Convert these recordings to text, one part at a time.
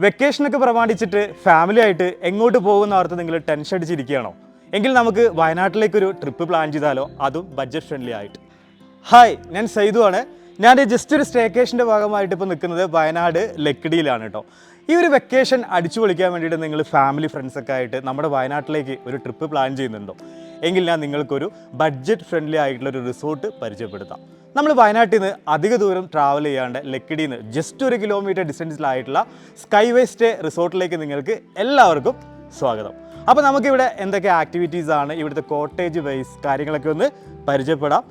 വെക്കേഷനൊക്കെ പ്രമാണിച്ചിട്ട് ഫാമിലി ആയിട്ട് എങ്ങോട്ട് പോകുന്ന ഓർത്ത് നിങ്ങൾ ടെൻഷൻ അടിച്ചിരിക്കുകയാണോ? എങ്കിൽ നമുക്ക് വയനാട്ടിലേക്കൊരു ട്രിപ്പ് പ്ലാൻ ചെയ്താലോ? അതും ബഡ്ജറ്റ് ഫ്രണ്ട്ലി ആയിട്ട്. ഹായ് ഞാൻ സൈദു ആണ്. ഞാൻ ജസ്റ്റ് ഒരു സ്റ്റേക്കേഷന്റെ ഭാഗമായിട്ട് ഇപ്പോൾ നിൽക്കുന്നത് വയനാട് ലക്കിടിയിലാണ് കേട്ടോ ഈ ഒരു വെക്കേഷൻ അടിച്ചു പൊളിക്കാൻ വേണ്ടിയിട്ട് നിങ്ങൾ ഫാമിലി ഫ്രണ്ട്സൊക്കെ ആയിട്ട് നമ്മുടെ വയനാട്ടിലേക്ക് ഒരു ട്രിപ്പ് പ്ലാൻ ചെയ്യുന്നുണ്ടോ? എങ്കിൽ ഞാൻ നിങ്ങൾക്കൊരു ബഡ്ജറ്റ് ഫ്രണ്ട്ലി ആയിട്ടുള്ള ഒരു റിസോർട്ട് പരിചയപ്പെടുത്താം. നമ്മൾ വയനാട്ടിൽ നിന്ന് അധിക ദൂരം ട്രാവൽ ചെയ്യാണ്ട് ലക്കിടിയിൽ നിന്ന് ജസ്റ്റ് ഒരു കിലോമീറ്റർ ഡിസ്റ്റൻസിലായിട്ടുള്ള സ്കൈ വേ സ്റ്റേ റിസോർട്ടിലേക്ക് നിങ്ങൾക്ക് എല്ലാവർക്കും സ്വാഗതം. അപ്പോൾ നമുക്കിവിടെ എന്തൊക്കെ ആക്ടിവിറ്റീസ് ആണ് ഇവിടുത്തെ കോട്ടേജ് വൈസ് കാര്യങ്ങളൊക്കെ ഒന്ന് പരിചയപ്പെടാം.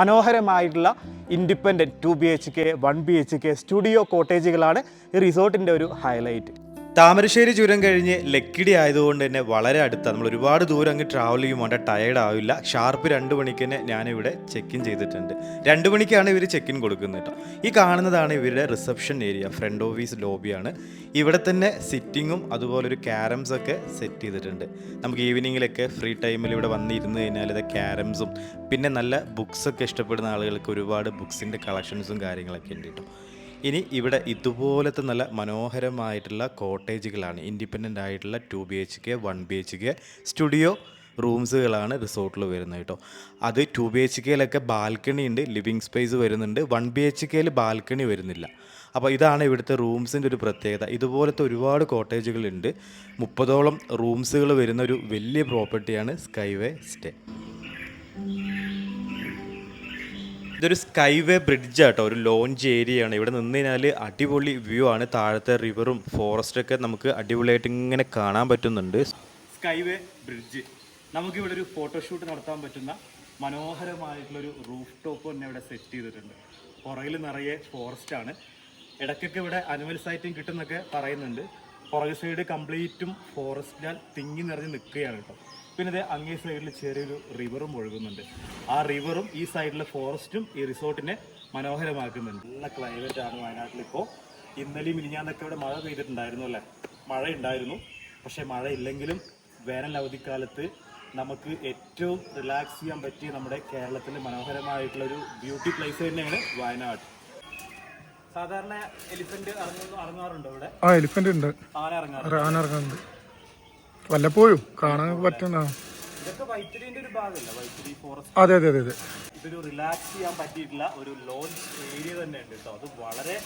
മനോഹരമായിട്ടുള്ള independent two B H K one B H K studio കോട്ടേജുകളാണ് ഈ റിസോർട്ടിന്റെ ഒരു ഹൈലൈറ്റ് താമരശ്ശേരി ചുരം കഴിഞ്ഞ് ലക്കിടി ആയതുകൊണ്ട് തന്നെ വളരെ അടുത്താണ്. നമ്മൾ ഒരുപാട് ദൂരം അങ്ങ് ട്രാവൽ ചെയ്യുമ്പോൾ വേണ്ട ടയേർഡ് ആവില്ല. ഷാർപ്പ് രണ്ട് മണിക്ക് തന്നെ ഞാനിവിടെ ചെക്ക് ഇൻ ചെയ്തിട്ടുണ്ട്. രണ്ട് മണിക്കാണ് ഇവർ ചെക്ക് ഇൻ കൊടുക്കുന്നത് കേട്ടോ ഈ കാണുന്നതാണ് ഇവരുടെ റിസപ്ഷൻ ഏരിയ ഫ്രണ്ട് ഓഫീസ് ലോബിയാണ് ഇവിടെ തന്നെ സിറ്റിങ്ങും അതുപോലെ ഒരു ക്യാരംസ് ഒക്കെ സെറ്റ് ചെയ്തിട്ടുണ്ട്. നമുക്ക് ഈവനിങ്ങിലൊക്കെ ഫ്രീ ടൈമിൽ ഇവിടെ വന്നിരുന്ന് കഴിഞ്ഞാൽ ഇത് ക്യാരംസും പിന്നെ നല്ല ബുക്സൊക്കെ ഇഷ്ടപ്പെടുന്ന ആളുകൾക്ക് ഒരുപാട് ബുക്സിന്റെ കളക്ഷൻസും കാര്യങ്ങളൊക്കെ ഉണ്ട് കേട്ടോ ഇനി ഇവിടെ ഇതുപോലത്തെ നല്ല മനോഹരമായിട്ടുള്ള കോട്ടേജുകളാണ്. ഇൻഡിപെൻഡന്റ് ആയിട്ടുള്ള two B H K one B H K studio റൂംസുകളാണ് റിസോർട്ടിൽ വരുന്നത് കേട്ടോ. അത് ടു ബി എച്ച് കെയിലൊക്കെ ബാൽക്കണി ഉണ്ട് ലിവിങ് സ്പേസ് വരുന്നുണ്ട്. വൺ ബി എച്ച് കെയിൽ ബാൽക്കണി വരുന്നില്ല. അപ്പോൾ ഇതാണ് ഇവിടുത്തെ റൂംസിന്റെ ഒരു പ്രത്യേകത. ഇതുപോലത്തെ ഒരുപാട് കോട്ടേജുകളുണ്ട്. മുപ്പതോളം റൂംസുകൾ വരുന്ന ഒരു വലിയ പ്രോപ്പർട്ടിയാണ് സ്കൈവേ സ്റ്റേ ഇതൊരു സ്കൈവേ ബ്രിഡ്ജ് ആട്ടോ. ഒരു ലോഞ്ച് ഏരിയ ആണ് ഇവിടെ നിന്ന് കഴിഞ്ഞാൽ അടിപൊളി വ്യൂ ആണ്. താഴത്തെ റിവറും ഫോറസ്റ്റ് ഒക്കെ നമുക്ക് അടിപൊളിയായിട്ട് ഇങ്ങനെ കാണാൻ പറ്റുന്നുണ്ട്. Skyway bridge. നമുക്ക് ഇവിടെ ഒരു ഫോട്ടോഷൂട്ട് നടത്താൻ പറ്റുന്ന മനോഹരമായിട്ടുള്ള ഒരു റൂഫ് ടോപ്പ് തന്നെ ഇവിടെ സെറ്റ് ചെയ്തിട്ടുണ്ട്. പുറകിൽ നിറയെ ഫോറസ്റ്റ് ആണ്. ഇടയ്ക്കൊക്കെ ഇവിടെ അനിമൽ സൈറ്റും കിട്ടുന്നൊക്കെ പറയുന്നുണ്ട്. പുറകു സൈഡ് കംപ്ലീറ്റും ഫോറസ്റ്റിനാൽ തിങ്ങി നിറഞ്ഞ് നിൽക്കുകയാണ് കേട്ടോ. പിന്നെ ഇത് അങ്ങേ സൈഡിൽ ചെറിയൊരു റിവറും ഒഴുകുന്നുണ്ട്. ആ റിവറും ഈ സൈഡിലെ ഫോറസ്റ്റും ഈ റിസോർട്ടിനെ മനോഹരമാക്കുന്നുണ്ട്. നല്ല ക്ലൈമറ്റ് ആണ് വയനാട്ടിൽ ഇപ്പോൾ ഇന്നലെയും മിനിഞ്ഞാന്നൊക്കെ ഇവിടെ മഴ പെയ്തിട്ടുണ്ടായിരുന്നു അല്ലേ? മഴ ഉണ്ടായിരുന്നു പക്ഷേ മഴ ഇല്ലെങ്കിലും വേനൽ അവധിക്കാലത്ത് നമുക്ക് ഏറ്റവും റിലാക്സ് ചെയ്യാൻ പറ്റിയ നമ്മുടെ കേരളത്തിലെ മനോഹരമായിട്ടുള്ള ഒരു ബ്യൂട്ടി പ്ലേസ് തന്നെയാണ് വയനാട്. സാധാരണ എലിഫന്റ് ഇറങ്ങുന്നു ഇറങ്ങാറുണ്ടോ ഇവിടെ? ആ എലിഫന്റ് ഉണ്ട്. ആന ഇറങ്ങാറുണ്ട്. വല്ലപ്പോഴും കാണാൻ പറ്റുന്ന അതെ അതെ അതെ അതെ. ഇതൊരു റിലാക്സ് ചെയ്യാൻ പറ്റിയിട്ടുള്ള ഒരു ലോഞ്ച് ഏരിയ തന്നെ ഉണ്ട് കേട്ടോ. അത് വളരെ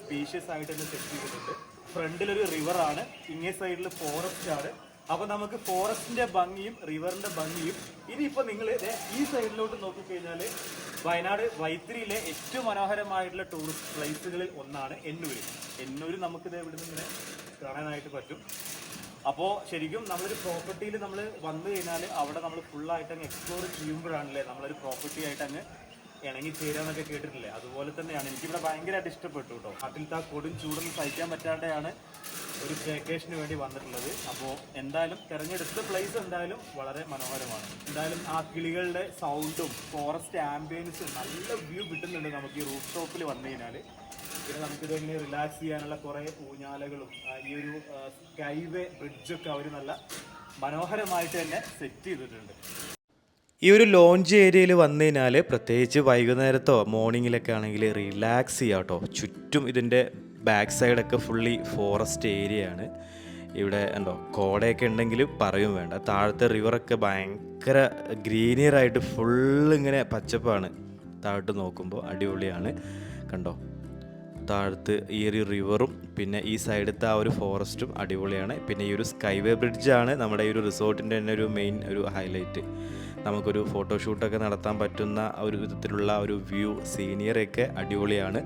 സ്പീഷ്യസ് ആയിട്ട് തന്നെ സെറ്റ് ചെയ്തിട്ടുണ്ട്. ഫ്രണ്ടിൽ ഒരു റിവർ ആണ് ഇങ്ങേ സൈഡിൽ ഫോറസ്റ്റ് ആണ്. അപ്പൊ നമുക്ക് ഫോറസ്റ്റിന്റെ ഭംഗിയും റിവറിന്റെ ഭംഗിയും ഇനിയിപ്പോ നിങ്ങൾ ഈ സൈഡിലോട്ട് നോക്കിക്കഴിഞ്ഞാൽ വയനാട് വൈത്തിരിയിലെ ഏറ്റവും മനോഹരമായിട്ടുള്ള ടൂറിസ്റ്റ് പ്ലേസുകളിൽ ഒന്നാണ് എന്നൂര് എന്നൂര് നമുക്കിത് ഇവിടെ നിന്ന് ഇങ്ങനെ കാണാനായിട്ട് പറ്റും. അപ്പോൾ ശരിക്കും നമ്മളൊരു പ്രോപ്പർട്ടിയിൽ നമ്മൾ വന്നു കഴിഞ്ഞാൽ അവിടെ നമ്മൾ ഫുള്ളായിട്ട് അങ്ങ് എക്സ്പ്ലോർ ചെയ്യുമ്പോഴാണല്ലേ നമ്മളൊരു പ്രോപ്പർട്ടി ആയിട്ട് അങ്ങ് ഇണങ്ങി ചേരാന്നൊക്കെ കേട്ടിട്ടില്ലേ? അതുപോലെ തന്നെയാണ്. എനിക്കിവിടെ ഭയങ്കരമായിട്ട് ഇഷ്ടപ്പെട്ടു കേട്ടോ ആ കൊടും ചൂടൊന്നും സഹിക്കാൻ പറ്റാതെയാണ് ഒരു സ്റ്റേക്കേഷന് വേണ്ടി വന്നിട്ടുള്ളത്. അപ്പോൾ എന്തായാലും തിരഞ്ഞെടുത്ത പ്ലേസ് എന്തായാലും വളരെ മനോഹരമാണ്. എന്തായാലും ആ കിളികളുടെ സൗണ്ടും ഫോറസ്റ്റ് ആംബിയൻസും നല്ല വ്യൂ കിട്ടുന്നുണ്ട് നമുക്ക് ഈ റൂഫ് ടോപ്പിൽ വന്നു കഴിഞ്ഞാൽ പിന്നെ നമുക്കിത് ഇങ്ങനെ റിലാക്സ് ചെയ്യാനുള്ള കുറേ ഊഞ്ഞാലകളും ഈ ഒരു സ്കൈവേ ബ്രിഡ്ജൊക്കെ അവർ നല്ല മനോഹരമായിട്ട് തന്നെ സെറ്റ് ചെയ്തിട്ടുണ്ട്. ഈ ഒരു ലോഞ്ച് ഏരിയയിൽ വന്നു കഴിഞ്ഞാൽ പ്രത്യേകിച്ച് വൈകുന്നേരത്തോ മോർണിംഗിലൊക്കെ ആണെങ്കിൽ റിലാക്സ് ചെയ്യാം കേട്ടോ ചുറ്റും ഇതിന്റെ ബാക്ക് സൈഡൊക്കെ ഫുള്ളി ഫോറസ്റ്റ് ഏരിയ ആണ്. ഇവിടെ എന്തോ കോടയൊക്കെ ഉണ്ടെങ്കിൽ പറയും വേണ്ട. താഴത്തെ റിവറൊക്കെ ഭയങ്കര ഗ്രീനിയറായിട്ട് ഫുള്ള് ഇങ്ങനെ പച്ചപ്പാണ്. താഴോട്ട് നോക്കുമ്പോൾ അടിപൊളിയാണ്. കണ്ടോ? താഴത്ത് ഈ ഒരു റിവറും പിന്നെ ഈ സൈഡത്തെ ആ ഒരു ഫോറസ്റ്റും അടിപൊളിയാണ്. പിന്നെ ഈ ഒരു സ്കൈവേ ബ്രിഡ്ജാണ് നമ്മുടെ ഈ ഒരു റിസോർട്ടിന്റെ തന്നെ ഒരു മെയിൻ ഒരു ഹൈലൈറ്റ് നമുക്കൊരു ഫോട്ടോഷൂട്ടൊക്കെ നടത്താൻ പറ്റുന്ന ഒരു വിധത്തിലുള്ള ഒരു വ്യൂ സീനിയറൊക്കെ അടിപൊളിയാണ്.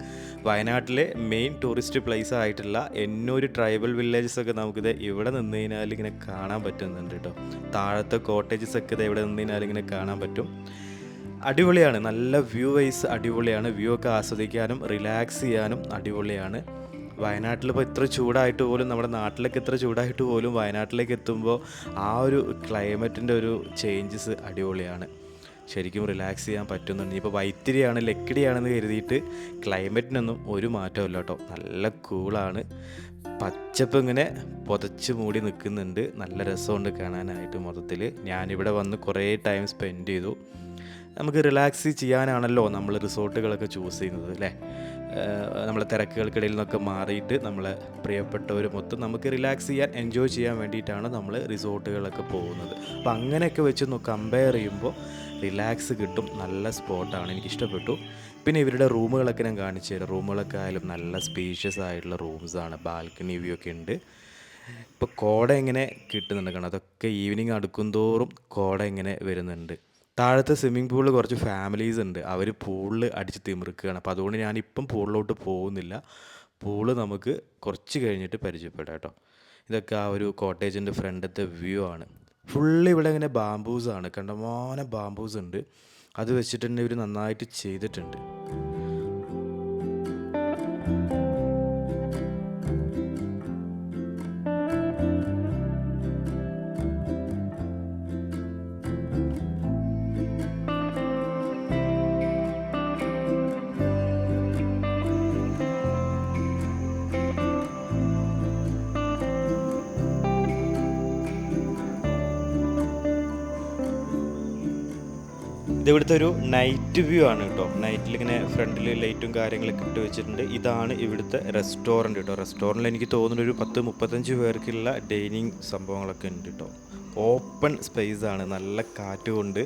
വയനാട്ടിലെ മെയിൻ ടൂറിസ്റ്റ് പ്ലേസ് ആയിട്ടുള്ള എന്നൂര് ട്രൈബൽ വില്ലേജസൊക്കെ നമുക്കിത് ഇവിടെ നിന്ന് കഴിഞ്ഞാൽ ഇങ്ങനെ കാണാൻ പറ്റുന്നുണ്ട് കേട്ടോ താഴത്തെ കോട്ടേജസ് ഒക്കെ ഇത് ഇവിടെ നിന്ന് കഴിഞ്ഞാൽ ഇങ്ങനെ കാണാൻ പറ്റും. അടിപൊളിയാണ്. നല്ല വ്യൂ വൈസ് അടിപൊളിയാണ്. വ്യൂ ഒക്കെ ആസ്വദിക്കാനും റിലാക്സ് ചെയ്യാനും അടിപൊളിയാണ്. വയനാട്ടിൽ ഇപ്പോൾ ഇത്ര ചൂടായിട്ട് പോലും നമ്മുടെ നാട്ടിലേക്ക് ഇത്ര ചൂടായിട്ട് പോലും വയനാട്ടിലേക്ക് എത്തുമ്പോൾ ആ ഒരു ക്ലൈമറ്റിന്റെ ഒരു ചേഞ്ചസ് അടിപൊളിയാണ്. ശരിക്കും റിലാക്സ് ചെയ്യാൻ പറ്റുന്നുണ്ട്. ഇപ്പോൾ വൈത്തിരിയാണ് ലക്കിടിയാണെന്ന് കരുതിയിട്ട് ക്ലൈമറ്റിനൊന്നും ഒരു മാറ്റമില്ല കേട്ടോ. നല്ല കൂളാണ് പച്ചപ്പ് ഇങ്ങനെ പുതച്ച് മൂടി നിൽക്കുന്നുണ്ട്. നല്ല രസമുണ്ട് കാണാനായിട്ട് മൊത്തത്തിൽ ഞാനിവിടെ വന്ന് കുറേ ടൈം സ്പെൻഡ് ചെയ്തു. നമുക്ക് റിലാക്സ് ചെയ്യാനാണല്ലോ നമ്മൾ റിസോർട്ടുകളൊക്കെ ചൂസ് ചെയ്യുന്നത് അല്ലേ? നമ്മളെ തിരക്കുകൾക്കിടയിൽ നിന്നൊക്കെ മാറിയിട്ട് നമ്മളെ പ്രിയപ്പെട്ടവർ മൊത്തം നമുക്ക് റിലാക്സ് ചെയ്യാൻ എൻജോയ് ചെയ്യാൻ വേണ്ടിയിട്ടാണ് നമ്മൾ റിസോർട്ടുകളൊക്കെ പോകുന്നത്. അപ്പോൾ അങ്ങനെയൊക്കെ വെച്ച് കമ്പയർ ചെയ്യുമ്പോൾ റിലാക്സ് കിട്ടും നല്ല സ്പോട്ടാണ് എനിക്കിഷ്ടപ്പെട്ടു. പിന്നെ ഇവരുടെ റൂമുകളൊക്കെ ഞാൻ കാണിച്ചു തരാം. റൂമുകളൊക്കെ ആയാലും നല്ല സ്പീഷ്യസ് ആയിട്ടുള്ള റൂംസാണ് ബാൽക്കണി വ്യൂ ഒക്കെ ഉണ്ട്. ഇപ്പോൾ കോട എങ്ങനെ കിട്ടുന്നുണ്ട് കാരണം അതൊക്കെ ഈവനിങ് അടുക്കും തോറും കോട ഇങ്ങനെ വരുന്നുണ്ട്? താഴത്തെ സ്വിമ്മിംഗ് പൂളിൽ കുറച്ച് ഫാമിലീസ് ഉണ്ട്. അവർ പൂളിൽ അടിച്ച് തിമിർക്കുകയാണ്. അപ്പോൾ അതുകൊണ്ട് ഞാനിപ്പം പൂളിലോട്ട് പോകുന്നില്ല. പൂൾ നമുക്ക് കുറച്ച് കഴിഞ്ഞിട്ട് പരിചയപ്പെടാം കേട്ടോ. ഇതൊക്കെ ആ ഒരു കോട്ടേജിന്റെ ഫ്രണ്ടത്തെ വ്യൂ ആണ്. ഫുള്ള് ഇവിടെ ഇങ്ങനെ ബാംബൂസാണ് കണ്ടമാനം ബാംബൂസ് ഉണ്ട്. അത് വെച്ചിട്ട് തന്നെ ഇവർ നന്നായിട്ട് ചെയ്തിട്ടുണ്ട്. ഇത് ഇവിടുത്തെ ഒരു നൈറ്റ് വ്യൂ ആണ് കേട്ടോ. നൈറ്റിൽ ഇങ്ങനെ ഫ്രണ്ടിൽ ലൈറ്റും കാര്യങ്ങളൊക്കെ ഇട്ട് വെച്ചിട്ടുണ്ട്. ഇതാണ് ഇവിടുത്തെ റെസ്റ്റോറന്റ് കേട്ടോ. റെസ്റ്റോറന്റിൽ എനിക്ക് തോന്നുന്ന ഒരു പത്ത് മുപ്പത്തഞ്ച് പേർക്കുള്ള ഡൈനിങ് സംഭവങ്ങളൊക്കെ ഉണ്ട് കേട്ടോ. ഓപ്പൺ സ്പേസ് ആണ്. നല്ല കാറ്റ് കൊണ്ട്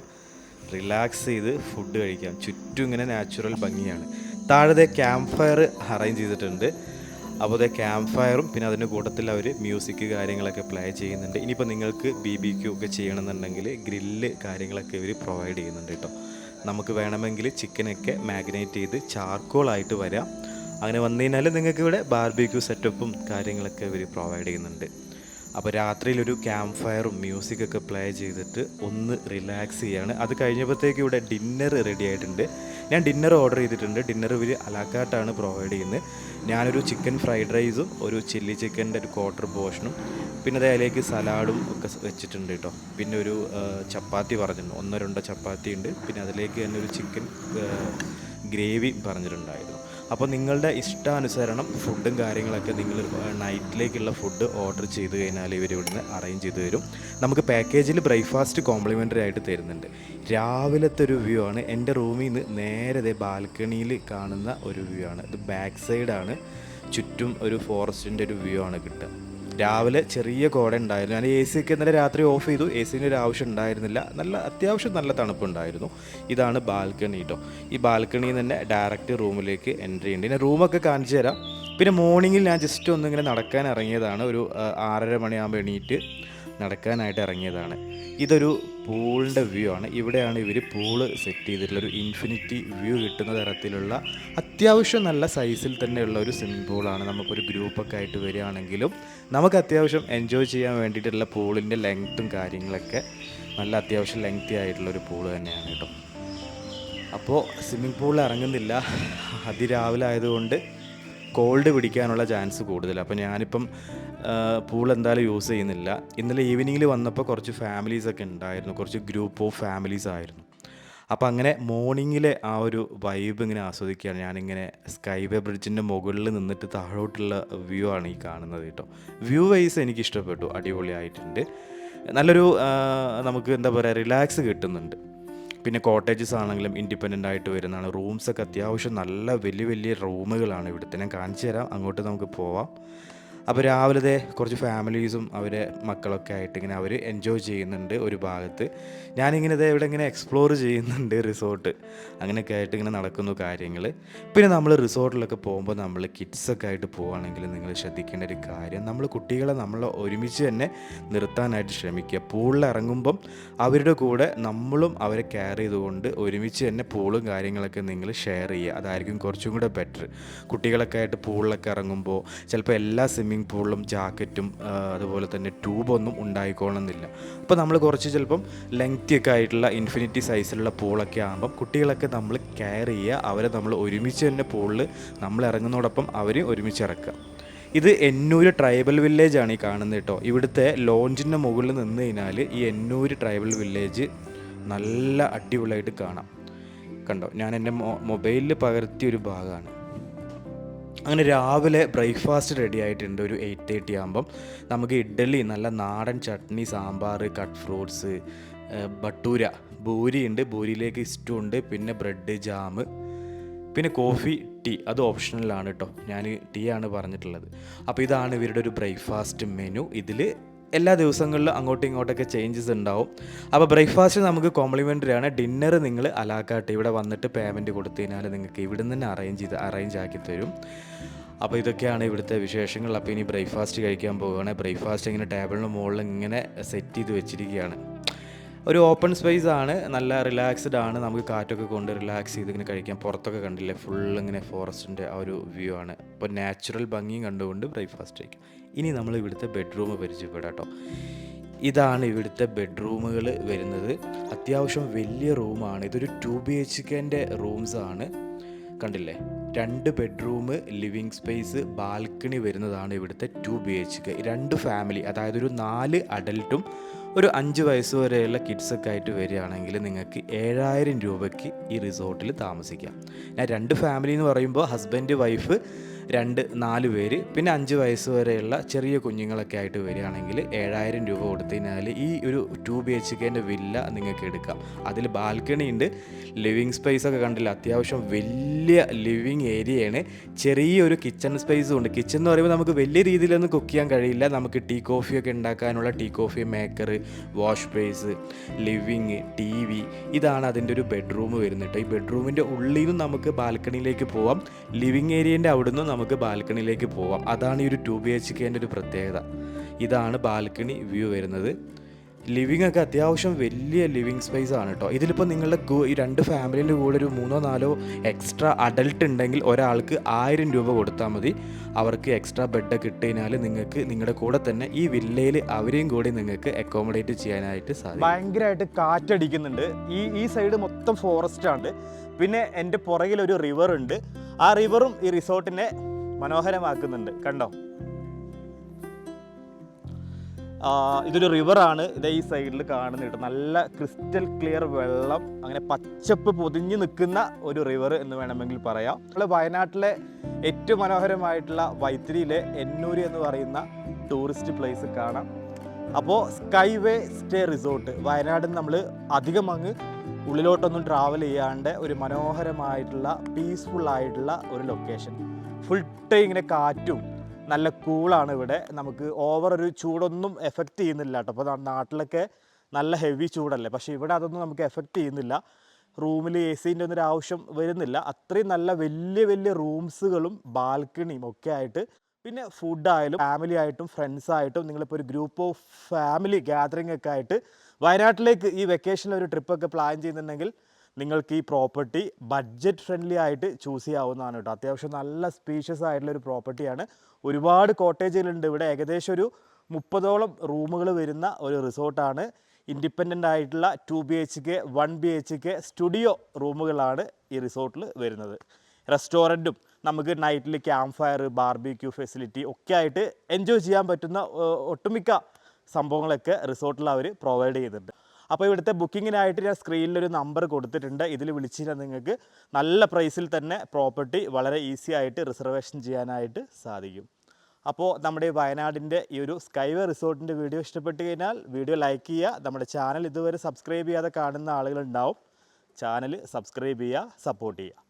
റിലാക്സ് ചെയ്ത് ഫുഡ് കഴിക്കാം. ചുറ്റും ഇങ്ങനെ നാച്ചുറൽ ഭംഗിയാണ്. താഴത്തെ ക്യാമ്പ് ഫയർ അറേഞ്ച് ചെയ്തിട്ടുണ്ട്. അപ്പോൾ അതേ ക്യാമ്പ് ഫയറും പിന്നെ അതിന്റെ കൂട്ടത്തിൽ അവർ മ്യൂസിക് കാര്യങ്ങളൊക്കെ പ്ലേ ചെയ്യുന്നുണ്ട്. ഇനിയിപ്പോൾ നിങ്ങൾക്ക് ബി ബി ക്യൂ ഒക്കെ ചെയ്യണമെന്നുണ്ടെങ്കിൽ ഗ്രില്ല് കാര്യങ്ങളൊക്കെ ഇവർ പ്രൊവൈഡ് ചെയ്യുന്നുണ്ട് കേട്ടോ. നമുക്ക് വേണമെങ്കിൽ ചിക്കനൊക്കെ മാഗ്നേറ്റ് ചെയ്ത് ചാർക്കോളായിട്ട് വരാം. അങ്ങനെ വന്നു കഴിഞ്ഞാൽ നിങ്ങൾക്ക് ഇവിടെ ബാർബിക്യൂ സെറ്റപ്പും കാര്യങ്ങളൊക്കെ ഇവർ പ്രൊവൈഡ് ചെയ്യുന്നുണ്ട്. അപ്പോൾ രാത്രിയിൽ ഒരു ക്യാമ്പ് ഫയറും മ്യൂസിക്കൊക്കെ പ്ലേ ചെയ്തിട്ട് ഒന്ന് റിലാക്സ് ചെയ്യാണ്. അത് കഴിഞ്ഞപ്പോഴത്തേക്ക് ഇവിടെ ഡിന്നർ റെഡി ആയിട്ടുണ്ട്. ഞാൻ ഡിന്നർ ഓർഡർ ചെയ്തിട്ടുണ്ട്. ഡിന്നർ ഇവർ അലാക്കാട്ടാണ് പ്രൊവൈഡ് ചെയ്യുന്നത്. ഞാനൊരു ചിക്കൻ ഫ്രൈഡ് റൈസും ഒരു ചില്ലി ചിക്കന്റെ ഒരു ക്വാർട്ടർ പോർഷനും പിന്നെ അത് അതിലേക്ക് സലാഡും ഒക്കെ വെച്ചിട്ടുണ്ട് കേട്ടോ പിന്നെ ഒരു ചപ്പാത്തി പറഞ്ഞിട്ടുണ്ട് ഒന്നോ രണ്ടോ ചപ്പാത്തി ഉണ്ട്. പിന്നെ അതിലേക്ക് തന്നെ ഒരു ചിക്കൻ ഗ്രേവി പറഞ്ഞിട്ടുണ്ടായിരുന്നു. അപ്പോൾ നിങ്ങളുടെ ഇഷ്ടാനുസരണം ഫുഡും കാര്യങ്ങളൊക്കെ നിങ്ങൾ നൈറ്റിലേക്കുള്ള ഫുഡ് ഓർഡർ ചെയ്ത് കഴിഞ്ഞാൽ ഇവർ ഇവിടുന്ന് അറേഞ്ച് ചെയ്ത് തരും. നമുക്ക് പാക്കേജിൽ ബ്രേക്ക്ഫാസ്റ്റ് കോംപ്ലിമെന്ററി ആയിട്ട് തരുന്നുണ്ട്. രാവിലത്തെ ഒരു വ്യൂ ആണ്. എന്റെ റൂമിൽ നിന്ന് നേരത്തെ ബാൽക്കണിയിൽ കാണുന്ന ഒരു വ്യൂ ആണ്. ഇത് ബാക്ക് സൈഡാണ്. ചുറ്റും ഒരു ഫോറസ്റ്റിന്റെ ഒരു വ്യൂ ആണ് കിട്ടുക. രാവിലെ ചെറിയ കോട ഉണ്ടായിരുന്നു. ഞാൻ എ സി ഒക്കെ ഇന്നലെ രാത്രി ഓഫ് ചെയ്തു. എ സിന്റെ ഒരു ആവശ്യം ഉണ്ടായിരുന്നില്ല. നല്ല അത്യാവശ്യം നല്ല തണുപ്പുണ്ടായിരുന്നു. ഇതാണ് ബാൽക്കണി കേട്ടോ ഈ ബാൽക്കണിയിൽ തന്നെ ഡയറക്റ്റ് റൂമിലേക്ക് എൻട്രി ഉണ്ട്. പിന്നെ റൂമൊക്കെ കാണിച്ചു തരാം. പിന്നെ മോർണിംഗിൽ ഞാൻ ജസ്റ്റ് ഒന്നിങ്ങനെ നടക്കാൻ ഇറങ്ങിയതാണ്. ഒരു ആറര മണിയാകുമ്പോൾ എണീറ്റ്. നടക്കാനായിട്ട് ഇറങ്ങിയതാണ്. ഇതൊരു പൂളിന്റെ വ്യൂ ആണ്. ഇവിടെയാണ് ഇവർ പൂൾ സെറ്റ് ചെയ്തിട്ടുള്ള ഒരു ഇൻഫിനിറ്റി വ്യൂ കിട്ടുന്ന തരത്തിലുള്ള അത്യാവശ്യം നല്ല സൈസിൽ തന്നെയുള്ള ഒരു സ്വിമ്മിംഗ് പൂളാണ് നമുക്കൊരു ഗ്രൂപ്പൊക്കെ ആയിട്ട് വരികയാണെങ്കിലും നമുക്ക് അത്യാവശ്യം എൻജോയ് ചെയ്യാൻ വേണ്ടിയിട്ടുള്ള പൂളിന്റെ ലെങ്ത്തും കാര്യങ്ങളൊക്കെ നല്ല അത്യാവശ്യം ലെങ്തി ആയിട്ടുള്ള ഒരു പൂൾ തന്നെയാണ് കേട്ടോ. അപ്പോൾ സ്വിമ്മിംഗ് പൂളിൽ ഇറങ്ങുന്നില്ല. അതിരാവിലെ ആയതുകൊണ്ട് കോൾഡ് പിടിക്കാനുള്ള ചാൻസ് കൂടുതൽ അപ്പോൾ ഞാനിപ്പം പൂൾ എന്തായാലും യൂസ് ചെയ്യുന്നില്ല. ഇന്നലെ ഈവനിങ്ങിൽ വന്നപ്പോൾ കുറച്ച് ഫാമിലീസൊക്കെ ഉണ്ടായിരുന്നു കുറച്ച് ഗ്രൂപ്പ് ഓഫ് ഫാമിലീസ് ആയിരുന്നു. അപ്പോൾ അങ്ങനെ മോർണിംഗിലെ ആ ഒരു വൈബ് ഇങ്ങനെ ആസ്വദിക്കുകയാണ്. ഞാനിങ്ങനെ സ്കൈവേ ബ്രിഡ്ജിന്റെ മുകളിൽ നിന്നിട്ട് താഴോട്ടുള്ള വ്യൂ ആണ് ഈ കാണുന്നത് കേട്ടോ. വ്യൂ വൈസ് എനിക്ക് ഇഷ്ടപ്പെട്ടു. അടിപൊളിയായിട്ടുണ്ട്. നല്ലൊരു നമുക്ക് എന്താ പറയുക റിലാക്സ് കിട്ടുന്നുണ്ട്. പിന്നെ കോട്ടേജസ് ആണെങ്കിലും ഇൻഡിപെൻഡന്റ് ആയിട്ട് വരുന്നതാണ്. റൂംസൊക്കെ അത്യാവശ്യം നല്ല വലിയ വലിയ റൂമുകളാണ് ഇവിടുത്തെ. ഞാൻ കാണിച്ചു തരാം അങ്ങോട്ട് നമുക്ക് പോവാം. അപ്പോൾ രാവിലത്തെ കുറച്ച് ഫാമിലീസും അവരെ മക്കളൊക്കെ ആയിട്ട് ഇങ്ങനെ അവർ എൻജോയ് ചെയ്യുന്നുണ്ട് ഒരു ഭാഗത്ത്. ഞാനിങ്ങനെ ഇതേ ഇവിടെ ഇങ്ങനെ എക്സ്പ്ലോർ ചെയ്യുന്നുണ്ട് റിസോർട്ട് അങ്ങനെയൊക്കെ ആയിട്ട് ഇങ്ങനെ നടക്കുന്നു കാര്യങ്ങൾ പിന്നെ നമ്മൾ റിസോർട്ടിലൊക്കെ പോകുമ്പോൾ നമ്മൾ കിഡ്സൊക്കെ ആയിട്ട് പോവുകയാണെങ്കിൽ നിങ്ങൾ ശ്രദ്ധിക്കേണ്ട ഒരു കാര്യം നമ്മൾ കുട്ടികളെ നമ്മൾ ഒരുമിച്ച് തന്നെ നിർത്താനായിട്ട് ശ്രമിക്കുക. പൂളിൽ ഇറങ്ങുമ്പം അവരുടെ കൂടെ നമ്മളും അവരെ കെയർ ചെയ്തുകൊണ്ട് ഒരുമിച്ച് തന്നെ പൂളും കാര്യങ്ങളൊക്കെ നിങ്ങൾ ഷെയർ ചെയ്യുക. അതായിരിക്കും കുറച്ചും കൂടെ ബെറ്റർ കുട്ടികളൊക്കെ ആയിട്ട് പൂളിലൊക്കെ ഇറങ്ങുമ്പോൾ ചിലപ്പോൾ എല്ലാ സ്വിമ്മിംഗ് പൂളിലും ജാക്കറ്റും അതുപോലെ തന്നെ ട്യൂബൊന്നും ഉണ്ടായിക്കോളണമെന്നില്ല അപ്പോൾ നമ്മൾ കുറച്ച് ചിലപ്പം ലെങ്തി ഒക്കെ ആയിട്ടുള്ള ഇൻഫിനിറ്റി സൈസിലുള്ള പൂളൊക്കെ ആകുമ്പം കുട്ടികളൊക്കെ നമ്മൾ കെയർ ചെയ്യുക. അവരെ നമ്മൾ ഒരുമിച്ച് തന്നെ പൂളിൽ നമ്മൾ ഇറങ്ങുന്നതോടൊപ്പം അവരെയും ഒരുമിച്ച് ഇറക്കുക. ഇത് എന്നൂര് ട്രൈബൽ വില്ലേജ് ആണ് ഈ കാണുന്നത് കേട്ടോ. ഇവിടുത്തെ ലോഞ്ചിന്റെ മുകളിൽ നിന്ന് കഴിഞ്ഞാൽ ഈ എന്നൂര് ട്രൈബൽ വില്ലേജ് നല്ല അടിപൊളിയായിട്ട് കാണാം. കണ്ടോ? ഞാൻ എന്റെ മൊബൈലിൽ പകർത്തിയ ഒരു ഭാഗമാണ്. അങ്ങനെ രാവിലെ ബ്രേക്ക്ഫാസ്റ്റ് റെഡി ആയിട്ടുണ്ട്. ഒരു എയ്റ്റ് തേർട്ടി ആകുമ്പം നമുക്ക് ഇഡ്ഡലി നല്ല നാടൻ ചട്നി സാമ്പാർ കട്ട് ഫ്രൂട്ട്സ് ബട്ടൂര. ബൂരി ഉണ്ട്. ബൂരിയിലേക്ക് ഇഷ്ടം ഉണ്ട് പിന്നെ ബ്രെഡ് ജാം പിന്നെ കോഫി ടീ അത് ഓപ്ഷണലാണ് കേട്ടോ ഞാൻ ടീ ആണ് പറഞ്ഞിട്ടുള്ളത്. അപ്പോൾ ഇതാണ് ഇവരുടെ ഒരു ബ്രേക്ക്ഫാസ്റ്റ് മെനു ഇതിൽ എല്ലാ ദിവസങ്ങളിലും അങ്ങോട്ടും ഇങ്ങോട്ടൊക്കെ ചേഞ്ചസ് ഉണ്ടാവും. അപ്പോൾ ബ്രേക്ക്ഫാസ്റ്റ് നമുക്ക് കോംപ്ലിമെന്ററി ആണ്. ഡിന്നർ നിങ്ങൾ അലാക്കാട്ട്. ഇവിടെ വന്നിട്ട് പേയ്മെന്റ് കൊടുത്തു കഴിഞ്ഞാൽ നിങ്ങൾക്ക് ഇവിടെ നിന്ന് അറേഞ്ച് ചെയ്ത് അറേഞ്ച് ആക്കി തരും. അപ്പോൾ ഇതൊക്കെയാണ് ഇവിടുത്തെ വിശേഷങ്ങൾ. അപ്പോൾ ഇനി ബ്രേക്ക്ഫാസ്റ്റ് കഴിക്കാൻ പോവുകയാണ്. ബ്രേക്ക്ഫാസ്റ്റ് ഇങ്ങനെ ടേബിളിന് മുകളിൽ ഇങ്ങനെ സെറ്റ് ചെയ്ത് വെച്ചിരിക്കുകയാണ്. ഒരു ഓപ്പൺ സ്പേസ് ആണ്. നല്ല റിലാക്സ്ഡ് ആണ്. നമുക്ക് കാറ്റൊക്കെ കൊണ്ട് റിലാക്സ് ചെയ്ത് ഇങ്ങനെ കഴിക്കാം. പുറത്തൊക്കെ കണ്ടില്ലേ? ഫുൾ ഇങ്ങനെ ഫോറസ്റ്റിന്റെ ആ ഒരു വ്യൂ ആണ്. അപ്പോൾ നാച്ചുറൽ ഭംഗിയും കണ്ടുകൊണ്ട് ബ്രേക്ക്ഫാസ്റ്റ് കഴിക്കാം. ഇനി നമ്മൾ ഇവിടുത്തെ ബെഡ്റൂം പരിചയപ്പെടാം കേട്ടോ. ഇതാണ് ഇവിടുത്തെ ബെഡ്റൂമുകൾ വരുന്നത്. അത്യാവശ്യം വലിയ റൂമാണ് ഇതൊരു ടു ബി എച്ച് കെന്റെ റൂംസ് ആണ്. കണ്ടില്ലേ? രണ്ട് ബെഡ്റൂം ലിവിങ് സ്പേസ് ബാൽക്കണി വരുന്നതാണ് ഇവിടുത്തെ ടു ബി എച്ച് കെ രണ്ട് ഫാമിലി അതായത് ഒരു നാല് അഡൽട്ടും ഒരു അഞ്ച് വയസ്സ് വരെയുള്ള കിഡ്സൊക്കെ ആയിട്ട് വരികയാണെങ്കിൽ നിങ്ങൾക്ക് ഏഴായിരം രൂപയ്ക്ക് ഈ റിസോർട്ടിൽ താമസിക്കാം. ഞാൻ രണ്ട് ഫാമിലി എന്ന് പറയുമ്പോൾ ഹസ്ബൻഡ് വൈഫ് രണ്ട് നാല് പേര്. പിന്നെ അഞ്ച് വയസ്സ് വരെയുള്ള ചെറിയ കുഞ്ഞുങ്ങളൊക്കെ ആയിട്ട് വരികയാണെങ്കിൽ ഏഴായിരം രൂപ കൊടുത്തു കഴിഞ്ഞാൽ ഈ ഒരു ടു ബി എച്ച് കെന്റെ വില്ല നിങ്ങൾക്ക് എടുക്കാം. അതിൽ ബാൽക്കണി ഉണ്ട്. ലിവിങ് സ്പേസ് ഒക്കെ കണ്ടില്ല? അത്യാവശ്യം വലിയ ലിവിങ് ഏരിയയാണ് ചെറിയൊരു കിച്ചൺ സ്പേസും ഉണ്ട്. കിച്ചൺ എന്ന് പറയുമ്പോൾ നമുക്ക് വലിയ രീതിയിലൊന്നും കുക്ക് ചെയ്യാൻ കഴിയില്ല. നമുക്ക് ടീ കോഫിയൊക്കെ ഉണ്ടാക്കാനുള്ള tea coffee maker wash basin living T V ഇതാണ് അതിന്റെ ഒരു ബെഡ്റൂം വരുന്നത് ഈ ബെഡ്റൂമിന്റെ ഉള്ളിൽ നിന്നും നമുക്ക് ബാൽക്കണിയിലേക്ക് പോവാം. ലിവിങ് ഏരിയേന്റെ അവിടുന്ന് നമുക്ക് ബാൽക്കണിയിലേക്ക് പോവാം. അതാണ് ഈ ഒരു ടു ബി എച്ച് കെന്റെ ഒരു പ്രത്യേകത. ഇതാണ് ബാൽക്കണി വ്യൂ വരുന്നത്. ലിവിങ് ഒക്കെ അത്യാവശ്യം വലിയ ലിവിങ് സ്പേസ് ആണ് കേട്ടോ ഇതിലിപ്പോൾ നിങ്ങളുടെ ഈ രണ്ട് ഫാമിലിന്റെ കൂടെ ഒരു മൂന്നോ നാലോ എക്സ്ട്രാ അഡൽട്ട് ഉണ്ടെങ്കിൽ ഒരാൾക്ക് ആയിരം രൂപ കൊടുത്താൽ മതി. അവർക്ക് എക്സ്ട്രാ ബെഡൊക്കെ ഇട്ട് കഴിഞ്ഞാൽ നിങ്ങൾക്ക് നിങ്ങളുടെ കൂടെ തന്നെ ഈ വില്ലയിൽ അവരെയും കൂടി നിങ്ങൾക്ക് അക്കോമഡേറ്റ് ചെയ്യാനായിട്ട് സാധിക്കും. ഭയങ്കരമായിട്ട് കാറ്റടിക്കുന്നുണ്ട്. ഈ ഈ സൈഡ് മൊത്തം ഫോറസ്റ്റ് ആണ്. പിന്നെ എന്റെ പുറകിൽ ഒരു റിവർ ഉണ്ട് ആ റിവറും ഈ റിസോർട്ടിനെ മനോഹരമാക്കുന്നുണ്ട്. കണ്ടോ? ഇതൊരു റിവറാണ്. ഇത് ഈ സൈഡിൽ കാണുന്നുണ്ട് നല്ല ക്രിസ്റ്റൽ ക്ലിയർ വെള്ളം അങ്ങനെ പച്ചപ്പ് പൊതിഞ്ഞു നിൽക്കുന്ന ഒരു റിവർ എന്ന് വേണമെങ്കിൽ പറയാം. നമ്മൾ വയനാട്ടിലെ ഏറ്റവും മനോഹരമായിട്ടുള്ള വൈത്തിരിയിലെ എന്നൂര് എന്ന് പറയുന്ന ടൂറിസ്റ്റ് പ്ലേസ് കാണാം. അപ്പോൾ സ്കൈവേ സ്റ്റേ റിസോർട്ട്. വയനാട് നമ്മൾ അധികം അങ്ങ് ഉള്ളിലോട്ടൊന്നും ട്രാവൽ ചെയ്യാണ്ട് ഒരു മനോഹരമായിട്ടുള്ള പീസ്ഫുൾ ആയിട്ടുള്ള ഒരു ലൊക്കേഷൻ ഫുൾ ടൈം ഇങ്ങനെ കാറ്റും നല്ല കൂളാണ് ഇവിടെ. നമുക്ക് ഓവർ ഒരു ചൂടൊന്നും എഫക്റ്റ് ചെയ്യുന്നില്ല കേട്ടോ അപ്പോൾ നാട്ടിലൊക്കെ നല്ല ഹെവി ചൂടല്ലേ. പക്ഷേ ഇവിടെ അതൊന്നും നമുക്ക് എഫക്റ്റ് ചെയ്യുന്നില്ല. റൂമിൽ എ സിന്റെ ഒന്നും ആവശ്യം വരുന്നില്ല. അത്രയും നല്ല വലിയ വലിയ റൂംസുകളും ബാൽക്കണിയും ഒക്കെ ആയിട്ട് പിന്നെ ഫുഡായാലും ഫാമിലി ആയിട്ടും ഫ്രണ്ട്സ് ആയിട്ടും നിങ്ങളിപ്പോൾ ഒരു ഗ്രൂപ്പ് ഓഫ് ഫാമിലി ഗ്യാതറിംഗ് ഒക്കെ ആയിട്ട് വയനാട്ടിലേക്ക് ഈ വെക്കേഷനിൽ ഒരു ട്രിപ്പ് ഒക്കെ പ്ലാൻ ചെയ്യുന്നുണ്ടെങ്കിൽ നിങ്ങൾക്ക് ഈ പ്രോപ്പർട്ടി ബഡ്ജറ്റ് ഫ്രണ്ട്ലി ആയിട്ട് ചൂസ് ചെയ്യാവുന്നതാണ് കേട്ടോ. അത്യാവശ്യം നല്ല സ്പീഷ്യസ് ആയിട്ടുള്ള ഒരു പ്രോപ്പർട്ടിയാണ് ഒരുപാട് കോട്ടേജുകളുണ്ട് ഇവിടെ ഏകദേശം ഒരു മുപ്പതോളം റൂമുകൾ വരുന്ന ഒരു റിസോർട്ടാണ് ഇൻഡിപെൻഡന്റ് ആയിട്ടുള്ള two B H K one B H K studio റൂമുകളാണ് ഈ റിസോർട്ടിൽ വരുന്നത്. റെസ്റ്റോറന്റും നമുക്ക് നൈറ്റിൽ ക്യാമ്പ് ഫയർ ബാർബിക്യൂ ഫെസിലിറ്റി ഒക്കെ ആയിട്ട് എൻജോയ് ചെയ്യാൻ പറ്റുന്ന ഒട്ടുമിക്ക സംഭവങ്ങളൊക്കെ റിസോർട്ടിൽ അവർ പ്രൊവൈഡ് ചെയ്തിട്ടുണ്ട്. അപ്പോൾ ഇവിടുത്തെ ബുക്കിങ്ങിനായിട്ട് ഞാൻ സ്ക്രീനിലൊരു നമ്പർ കൊടുത്തിട്ടുണ്ട്. ഇതിൽ വിളിച്ചു കഴിഞ്ഞാൽ നിങ്ങൾക്ക് നല്ല പ്രൈസിൽ തന്നെ പ്രോപ്പർട്ടി വളരെ ഈസി ആയിട്ട് റിസർവേഷൻ ചെയ്യാനായിട്ട് സാധിക്കും. അപ്പോൾ നമ്മുടെ വയനാടിന്റെ ഈ ഒരു സ്കൈവേ റിസോർട്ടിന്റെ വീഡിയോ ഇഷ്ടപ്പെട്ട് കഴിഞ്ഞാൽ വീഡിയോ ലൈക്ക് ചെയ്യുക. നമ്മുടെ ചാനൽ ഇതുവരെ സബ്സ്ക്രൈബ് ചെയ്യാതെ കാണുന്ന ആളുകളുണ്ടാവും. ചാനൽ സബ്സ്ക്രൈബ് ചെയ്യുക സപ്പോർട്ട് ചെയ്യുക.